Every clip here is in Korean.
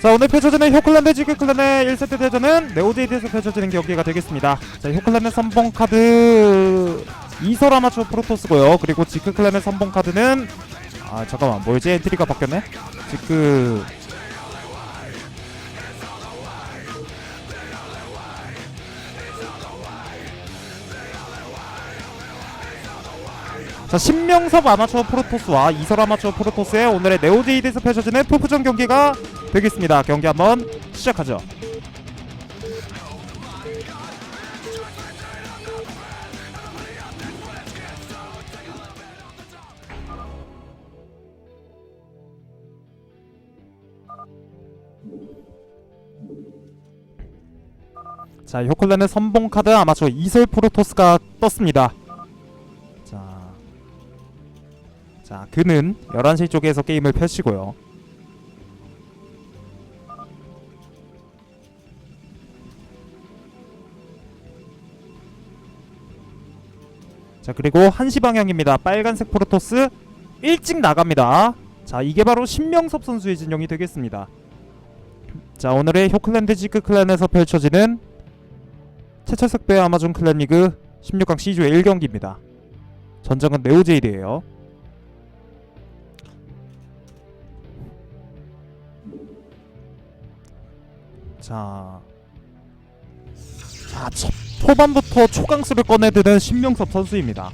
자 오늘 펼쳐지는 효클랜드 지크클랜의 1세트 대전은 네오제이드에서 펼쳐지는 경기가 되겠습니다. 자 효클랜드 선봉 카드 이설 아마추어 프로토스고요. 그리고 지크클랜의 선봉 카드는 아 잠깐만 뭐였지? 엔트리가 바뀌었네? 지크 자 신명섭 아마추어 프로토스와 이설 아마추어 프로토스의 오늘의 네오제이드에서 펼쳐지는 푸푸전 경기가 되겠습니다. 경기 한번 시작하죠. 자, 효클랜의 선봉 카드 아마추어 이설 프로토스가 떴습니다. 자, 자, 그는 11시 쪽에서 게임을 펼치고요. 자 그리고 1시 방향입니다. 빨간색 프로토스 일찍 나갑니다. 자 이게 바로 신명섭 선수의 진영이 되겠습니다. 자 오늘의 효클랜드 지크 클랜에서 펼쳐지는 최철석 배 아마존 클랜 리그 16강 C조의 1경기입니다. 전장은 네오제이드예요. 자. 자, 첫 초반부터 초강수를 꺼내드는 신명섭 선수입니다.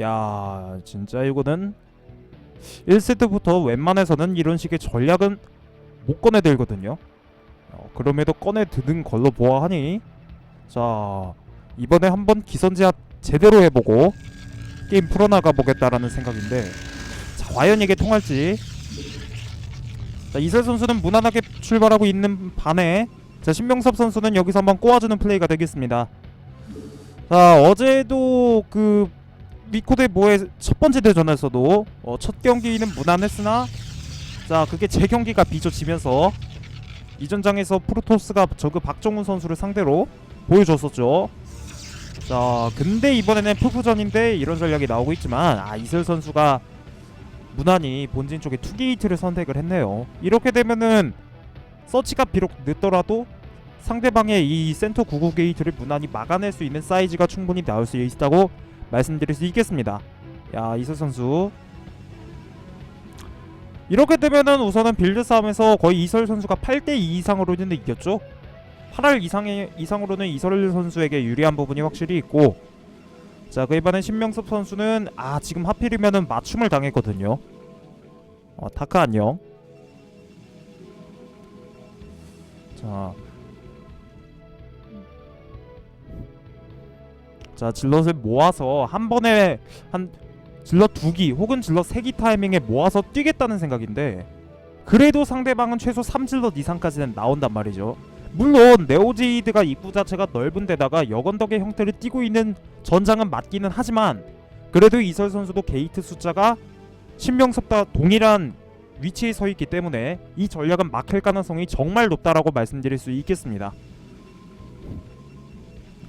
야, 진짜 이거는 1세트부터 웬만해서는 이런 식의 전략은 못 꺼내들거든요. 어, 그럼에도 꺼내드는 걸로 보아하니 자, 이번에 한번 기선제압 제대로 해보고 게임 풀어나가 보겠다라는 생각인데 자, 과연 이게 통할지 자, 이슬 선수는 무난하게 출발하고 있는 반에 자 신명섭 선수는 여기서 한번 꼬아주는 플레이가 되겠습니다. 자 어제도 그 미코데 모의 첫 번째 대전에서도 어, 첫 경기는 무난했으나 자 그게 제 경기가 비춰지면서 이전장에서 프로토스가 저그 박정훈 선수를 상대로 보여줬었죠. 자 근데 이번에는 푸푸전인데 이런 전략이 나오고 있지만 아 이슬 선수가 무난히 본진 쪽에 투게이트를 선택을 했네요. 이렇게 되면은 서치가 비록 늦더라도 상대방의 이 센터 99 게이트를 무난히 막아낼 수 있는 사이즈가 충분히 나올 수 있다고 말씀드릴 수 있겠습니다. 야 이슬 선수 이렇게 되면은 우선은 빌드 싸움에서 거의 이설 선수가 8대 2 이상으로는 이겼죠. 8할 이상의 이상으로는 이설 선수에게 유리한 부분이 확실히 있고 자 그에 반해 신명섭 선수는 아 지금 하필이면은 맞춤을 당했거든요. 어 타크 안녕. 자. 자, 질럿을 모아서 한 번에 한 질럿 두기 혹은 질럿 세기 타이밍에 모아서 뛰겠다는 생각인데 그래도 상대방은 최소 3질럿 이상까지는 나온단 말이죠. 물론 네오제이드가 입구 자체가 넓은 데다가 여건덕의 형태를 띠고 있는 전장은 맞기는 하지만 그래도 이설 선수도 게이트 숫자가 신명섭과 동일한 위치에 서 있기 때문에 이 전략은 막힐 가능성이 정말 높다라고 말씀드릴 수 있겠습니다.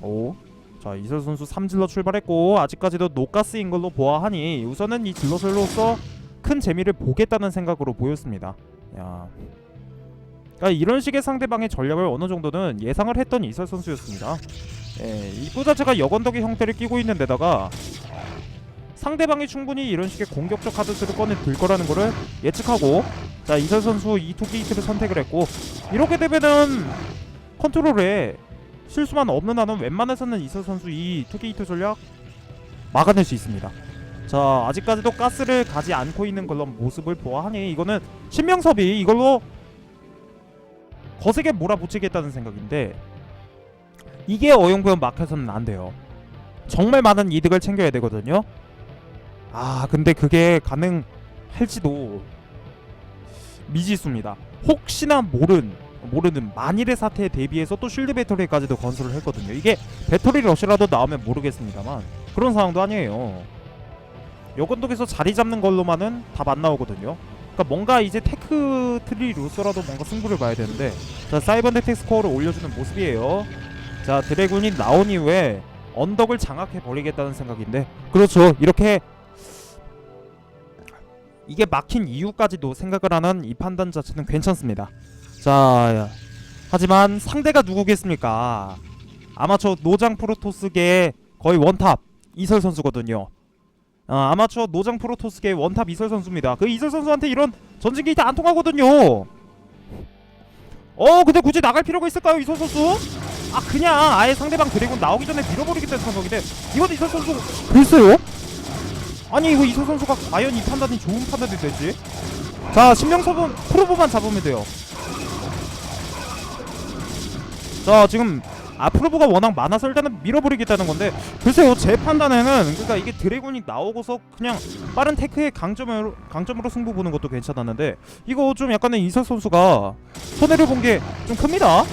오, 자 이설 선수 3질러 출발했고 아직까지도 노가스인 걸로 보아하니 우선은 이 질럿으로서 큰 재미를 보겠다는 생각으로 보였습니다. 야, 그러니까 이런 식의 상대방의 전략을 어느 정도는 예상을 했던 이설 선수였습니다. 예, 입구 자체가 여건덕의 형태를 띠고 있는 데다가 상대방이 충분히 이런 식의 공격적 카드수를 꺼내 들 거라는 거를 예측하고 자 이설 선수 이 투게이트를 선택을 했고 이렇게 되면은 컨트롤에 실수만 없는 한은 웬만해서는 이설 선수 이 투게이트 전략 막아낼 수 있습니다. 자 아직까지도 가스를 가지 않고 있는 그런 모습을 보아하니 이거는 신명섭이 이걸로 거세게 몰아붙이겠다는 생각인데 이게 어영부영 막혀서는 안 돼요. 정말 많은 이득을 챙겨야 되거든요. 아 근데 그게 가능할지도 미지수입니다. 혹시나 모른 모르는 만일의 사태에 대비해서 또 쉴드 배터리까지도 건설을 했거든요. 이게 배터리 러시라도 나오면 모르겠습니다만 그런 상황도 아니에요. 여건독에서 자리 잡는 걸로만은 답 안 나오거든요. 그러니까 뭔가 이제 테크 트리 루스라도 뭔가 승부를 봐야 되는데 자 사이버네틱 스코어를 올려주는 모습이에요. 자 드래곤이 나온 이후에 언덕을 장악해 버리겠다는 생각인데 그렇죠 이렇게 이게 막힌 이유까지도 생각을 하는 이 판단 자체는 괜찮습니다. 자, 하지만 상대가 누구겠습니까? 아마추어 노장 프로토스계의 거의 원탑 이설 선수거든요. 아, 아마추어 노장 프로토스계의 원탑 이설 선수입니다. 그 이설 선수한테 이런 전진 게이트 안 통하거든요. 어, 근데 굳이 나갈 필요가 있을까요, 이설 선수? 아, 그냥 아예 상대방 드래곤 나오기 전에 밀어버리겠다는 생각인데 이건 이설 선수 글쎄요? 아니 이거 이설 선수가 과연 이 판단이 좋은 판단이 될지? 자, 신명섭은 프로보만 잡으면 돼요. 자 지금 아 프로브가 워낙 많아서 일단은 밀어버리겠다는 건데 글쎄요 제 판단에는 그러니까 이게 드래곤이 나오고서 그냥 빠른 테크의 강점으로 강점으로 승부 보는 것도 괜찮았는데 이거 좀 약간은 이석 선수가 손해를 본 게 좀 큽니다. 자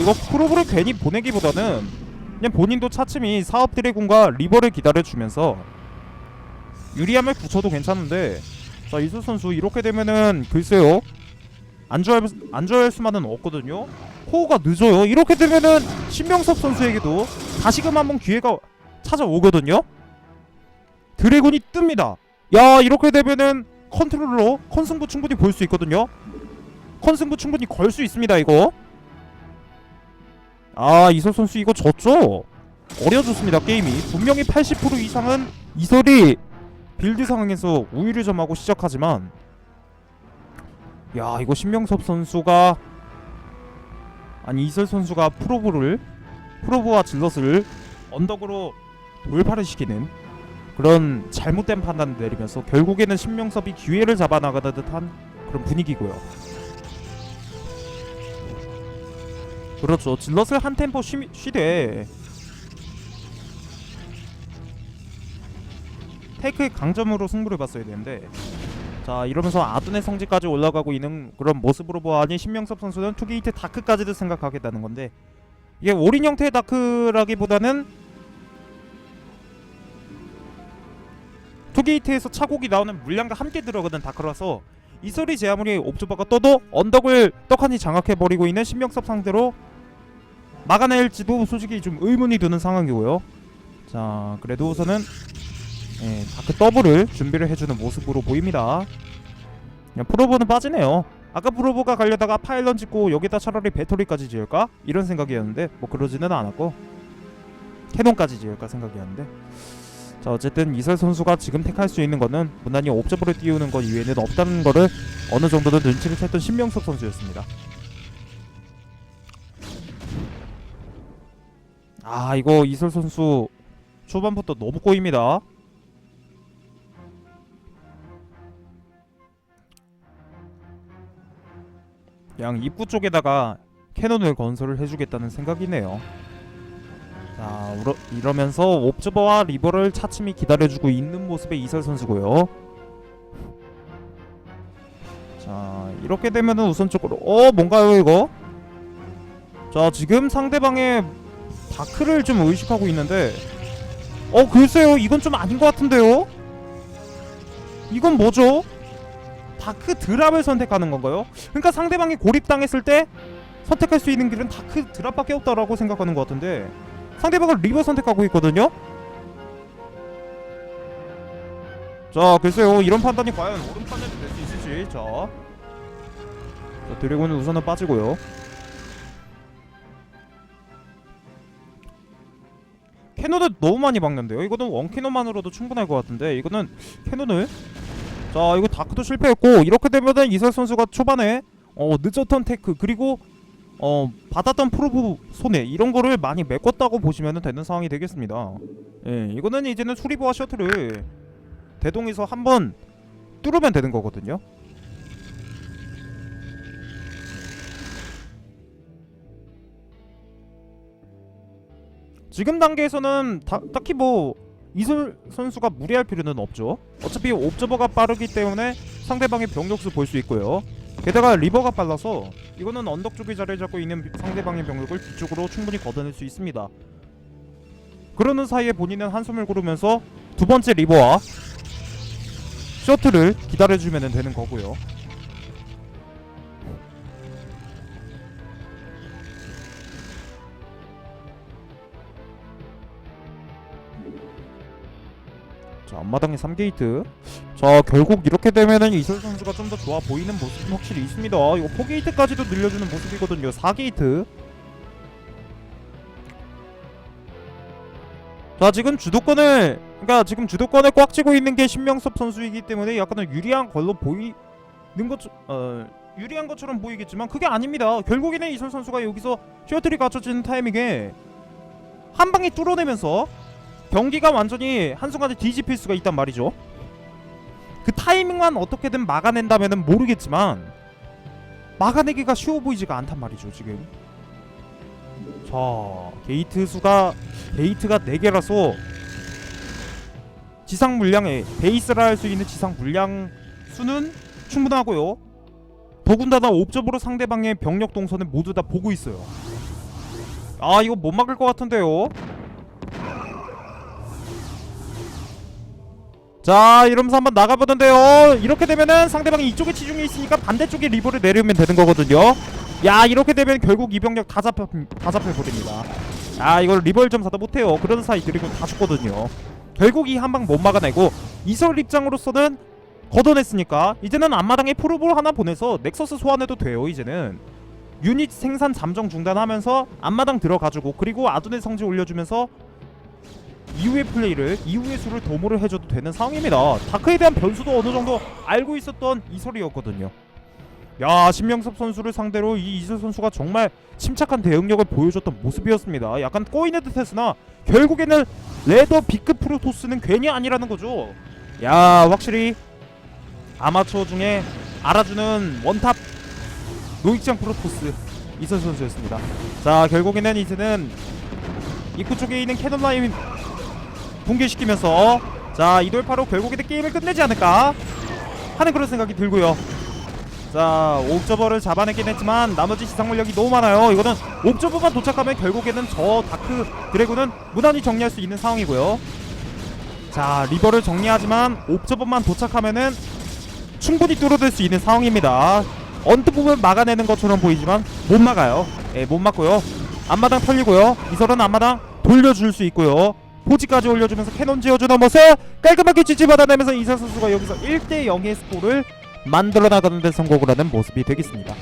이거 프로브를 괜히 보내기보다는 그냥 본인도 차츰히 사업 드래곤과 리버를 기다려주면서 유리함을 붙여도 괜찮은데 자 이석 선수 이렇게 되면은 글쎄요 안 좋아할, 안 좋아할 수만은 없거든요. 호우가 늦어요. 이렇게 되면은 신명섭 선수에게도 다시금 한번 기회가 찾아오거든요. 드래곤이 뜹니다. 야 이렇게 되면은 컨트롤러 컨승부 충분히 볼 수 있거든요. 컨승부 충분히 걸 수 있습니다 이거. 아 이설 선수 이거 졌죠? 어려졌습니다 게임이. 분명히 80% 이상은 이설이 빌드 상황에서 우위를 점하고 시작하지만 야 이거 신명섭 선수가 아니 이슬 선수가 프로브를 프로브와 질럿을 언덕으로 돌파를 시키는 그런 잘못된 판단을 내리면서 결국에는 신명섭이 기회를 잡아나가는 듯한 그런 분위기고요. 그렇죠. 질럿을 한 템포 쉬, 쉬되 테이크의 강점으로 승부를 봤어야 되는데 자 이러면서 아둔의 성지까지 올라가고 있는 그런 모습으로 보아니 신명섭 선수는 투게이트 다크까지도 생각하겠다는 건데 이게 올인 형태의 다크라기보다는 투게이트에서 차곡이 나오는 물량과 함께 들어가는 다크라서 이소리 제 아무리 옵저버가 떠도 언덕을 떡하니 장악해버리고 있는 신명섭 상대로 막아낼지도 솔직히 좀 의문이 드는 상황이고요 자 그래도 우선은 예, 다크 더블을 준비를 해주는 모습으로 보입니다. 그냥 프로보는 빠지네요. 아까 프로보가 가려다가 파일런 짓고 여기다 차라리 배터리까지 지을까? 이런 생각이었는데 뭐 그러지는 않았고 캐논까지 지을까 생각이었는데 자 어쨌든 이설 선수가 지금 택할 수 있는 거는 무난히 옵저버를 띄우는 것 이외에는 없다는 거를 어느 정도는 눈치를 챘던 신명섭 선수였습니다. 아 이거 이설 선수 초반부터 너무 꼬입니다. 양 입구 쪽에다가 캐논을 건설을 해주겠다는 생각이네요. 자, 우러, 이러면서 옵저버와 리버를 차츰히 기다려주고 있는 모습의 이설 선수고요. 자, 이렇게 되면은 우선 쪽으로 어 뭔가요 이거? 자, 지금 상대방의 다크를 좀 의식하고 있는데 어 글쎄요 이건 좀 아닌 것 같은데요? 이건 뭐죠? 다크 드랍을 선택하는 건가요? 그러니까 상대방이 고립당했을 때 선택할 수 있는 길은 다크 드랍밖에 없다라고 생각하는 것 같은데 상대방은 리버 선택하고 있거든요. 자 글쎄요 이런 판단이 과연 옳은 판단이 될 수 있을지 자, 자 드래곤은 우선은 빠지고요. 캐논을 너무 많이 박는데요. 이거는 원 캐논만으로도 충분할 것 같은데 이거는 캐논을 자 이거 다크도 실패했고 이렇게 되면은 이설 선수가 초반에 어 늦었던 테크 그리고 어 받았던 프로브 손해 이런 거를 많이 메꿨다고 보시면 되는 상황이 되겠습니다. 예 이거는 이제는 수리버와 셔틀을 대동에서 한번 뚫으면 되는 거거든요. 지금 단계에서는 다, 딱히 뭐 이슬 선수가 무리할 필요는 없죠. 어차피 옵저버가 빠르기 때문에 상대방의 병력수 볼 수 있고요. 게다가 리버가 빨라서 이거는 언덕 쪽에 자리 잡고 있는 상대방의 병력을 뒤쪽으로 충분히 걷어낼 수 있습니다. 그러는 사이에 본인은 한숨을 고르면서 두 번째 리버와 셔틀을 기다려주면 되는 거고요. 앞마당에 3게이트. 자 결국 이렇게 되면은 이설 선수가 좀 더 좋아 보이는 모습이 확실히 있습니다. 이거 4게이트까지도 늘려주는 모습이거든요. 4게이트. 자 지금 주도권을 그러니까 지금 주도권을 꽉 쥐고 있는 게 신명섭 선수이기 때문에 약간은 유리한 걸로 보이는 것 어, 유리한 것처럼 보이겠지만 그게 아닙니다. 결국에는 이설 선수가 여기서 셔틀이 갖춰지는 타이밍에 한 방에 뚫어내면서 경기가 완전히 한순간에 뒤집힐 수가 있단 말이죠. 그 타이밍만 어떻게든 막아낸다면은 모르겠지만 막아내기가 쉬워 보이지가 않단 말이죠 지금. 자 게이트 수가 게이트가 4개라서 지상 물량에 베이스라 할 수 있는 지상 물량 수는 충분하고요. 더군다나 옵저버로 상대방의 병력 동선을 모두 다 보고 있어요. 아 이거 못 막을 것 같은데요. 자 이러면서 한번 나가보는데요. 이렇게 되면은 상대방이 이쪽에 치중해 있으니까 반대쪽에 리버를 내리면 되는 거거든요. 야 이렇게 되면 결국 이 병력 다 잡혀 다 잡혀버립니다. 아 이걸 리버 점사도 못해요. 그런 사이 드리고 다 죽거든요. 결국 이 한 방 못 막아내고 이설 입장으로서는 걷어냈으니까 이제는 앞마당에 프로볼 하나 보내서 넥서스 소환해도 돼요 이제는. 유닛 생산 잠정 중단하면서 앞마당 들어가지고 그리고 아둔의 성지 올려주면서 이후의 플레이를 이후의 수를 도모를 해줘도 되는 상황입니다. 다크에 대한 변수도 어느 정도 알고 있었던 이설이었거든요. 야 신명섭 선수를 상대로 이 이설 선수가 정말 침착한 대응력을 보여줬던 모습이었습니다. 약간 꼬이는 듯 했으나 결국에는 레더 B급 프로토스는 괜히 아니라는 거죠. 야 확실히 아마추어 중에 알아주는 원탑 노익장 프로토스 이설 선수였습니다. 자 결국에는 이제는 입구 쪽에 있는 캐논 라인 붕괴시키면서 자 이돌파로 결국에는 게임을 끝내지 않을까 하는 그런 생각이 들고요. 자 옥저버를 잡아내긴 했지만 나머지 지상 물력이 너무 많아요. 이거는 옥저버만 도착하면 결국에는 저 다크 드래곤은 무난히 정리할 수 있는 상황이고요. 자 리버를 정리하지만 옥저버만 도착하면은 충분히 뚫어낼 수 있는 상황입니다. 언뜻 보면 막아내는 것처럼 보이지만 못 막아요. 예, 못 막고요. 앞마당 털리고요. 이설은 앞마당 돌려줄 수 있고요. 포지까지 올려주면서 캐논 지어주는 모습 깔끔하게 지지받아내면서 이설 선수가 여기서 1대 0의 스코어를 만들어 나가는 데 성공을 하는 모습이 되겠습니다.